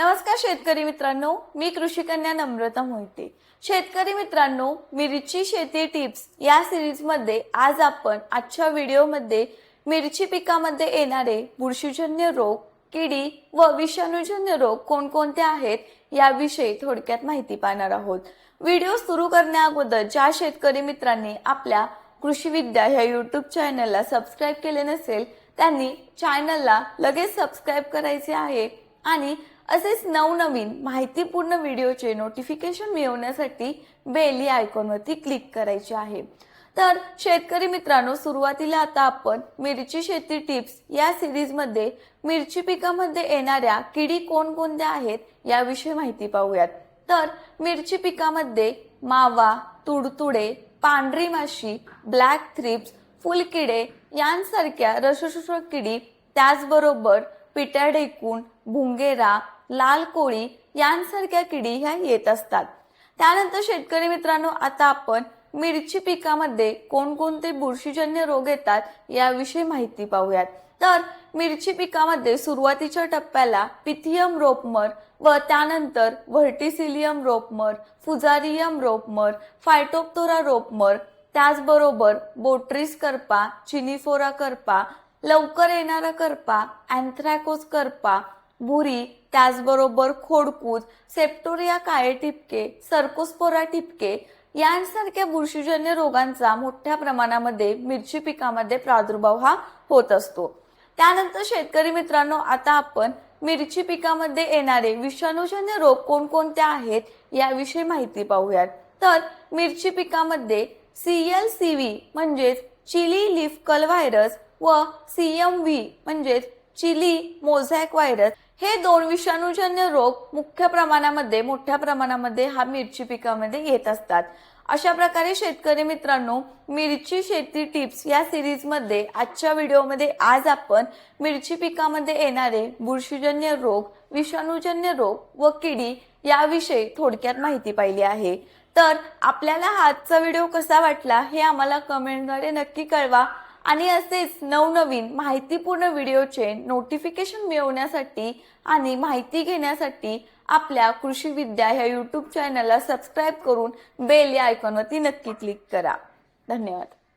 नमस्कार शेतकरी मित्रांनो मी कृषी कन्या नम्रता मोहिते. शेतकरी मित्रांनो मिरची शेती टिप्स या सिरीजमध्ये आज आपण आजच्या व्हिडिओमध्ये मिरची पिकामध्ये येणारे बुरशीजन्य रोग किडी व विषाणूजन्य रोग कोणकोणते आहेत याविषयी थोडक्यात माहिती पाहणार आहोत. व्हिडिओ सुरू करण्या अगोदर ज्या शेतकरी मित्रांनी आपल्या कृषी विद्या ह्या यूट्यूब चॅनलला सबस्क्राईब केले नसेल त्यांनी चॅनलला लगेच सबस्क्राईब करायचे आहे. आणि असेच नवनवीन माहितीपूर्ण व्हिडिओचे नोटिफिकेशन मिळवण्यासाठी बेल या आयकॉनवरती क्लिक करायचे आहे. तर शेतकरी मित्रांनो सुरुवातीला आता आपण मिरची शेती टिप्स या सिरीजमध्ये मिरची पिकामध्ये येणाऱ्या किडी कोणकोणत्या आहेत याविषयी माहिती पाहूयात. तर मिरची पिकामध्ये मावा तुडतुडे पांढरी माशी ब्लॅक थ्रिप्स फुलकिडे यांसारख्या रसशोषक किडी त्याचबरोबर पिट्या ढेकून भुंगेरा लाल कोळी यांसारख्या किडी ह्या येत असतात. त्यानंतर शेतकरी मित्रांनो आता आपण मिरची पिकामध्ये कोणकोणते बुरशीजन्य रोग येतात याविषयी माहिती पाहूयात. तर मिरची पिकामध्ये सुरुवातीच्या टप्प्याला पिथियम रोपमर व त्यानंतर व्हर्टिसिलियम रोपमर फुजारियम रोपमर फायटोप्तोरा रोपमर त्याचबरोबर बोट्रिस करपा चिनिफोरा करपा लवकर येणारा करपा अँथ्रॅकोस करपा भुरी त्याचबरोबर खोडकूज सेप्टोरिया काळे टिपके सर्कोस्पोरा टिपके यांसारख्या बुरशीजन्य रोगांचा मोठ्या प्रमाणामध्ये मिरची पिकामध्ये प्रादुर्भाव हा होत असतो. त्यानंतर शेतकरी मित्रांनो आता आपण मिरची पिकामध्ये येणारे विषाणूजन्य रोग कोणकोणते आहेत याविषयी माहिती पाहूयात. तर मिरची पिकामध्ये सीएल सीव्ही म्हणजेच चिली लिफ कल व्हायरस व सीएम व्ही म्हणजेच चिली मोझॅक व्हायरस हे दोन विषाणूजन्य रोग मुख्य प्रमाणामध्ये मोठ्या प्रमाणामध्ये हा मिरची पिकामध्ये येत असतात. अशा प्रकारे शेतकरी मित्रांनो मिरची शेती टिप्स या सिरीजमध्ये आजच्या व्हिडिओमध्ये आज आपण मिरची पिकामध्ये येणारे बुरशीजन्य रोग विषाणूजन्य रोग व किडी याविषयी थोडक्यात माहिती पाहिली आहे. तर आपल्याला हा आजचा व्हिडिओ कसा वाटला हे आम्हाला कमेंटद्वारे नक्की कळवा. आणि असेच नवनवीन माहितीपूर्ण व्हिडिओचे नोटिफिकेशन मिळवण्यासाठी आणि माहिती घेण्यासाठी आपल्या कृषी विद्या ह्या यूट्यूब चॅनलला सबस्क्राईब करून बेल या आयकॉनवरती नक्की क्लिक करा. धन्यवाद.